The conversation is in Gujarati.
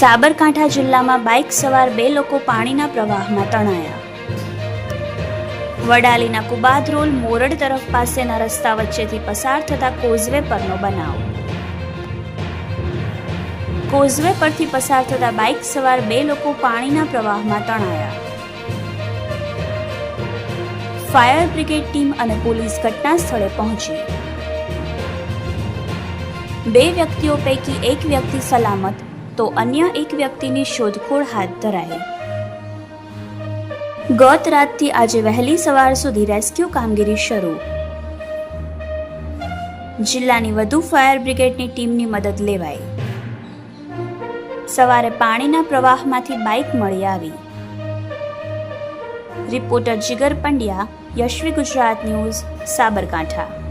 સાબરકાંઠા જિલ્લામાં બાઇક સવાર બે લોકો પાણીના પ્રવાહમાં તણાયા. વડાલીના કુબાદ રોલ મોરડ તરફ પાસેના રસ્તા વચ્ચેથી પસાર થતા કોઝવે પરનો બનાવ. કોઝવે પરથી પસાર થતા બાઇક સવાર બે લોકો પાણીના પ્રવાહમાં તણાયા. ફાયર બ્રિગેડ ટીમ અને પોલીસ ઘટના સ્થળે પહોંચી. બે વ્યક્તિઓ પૈકી એક વ્યક્તિ સલામત તો અન્ય એક વ્યક્તિની શોધખોળ હાથ ધરાઈ. ગત રાતથી આજે વહેલી સવાર સુધી રેસ્ક્યુ કામગીરી શરૂ. જિલ્લાની વધુ ફાયર બ્રિગેડની ટીમની મદદ લેવાઈ. સવારે પાણીના પ્રવાહમાંથી બાઇક મળી આવી. Reporter Jigar Pandya, Yashvi Gujarat news, Sabarkantha.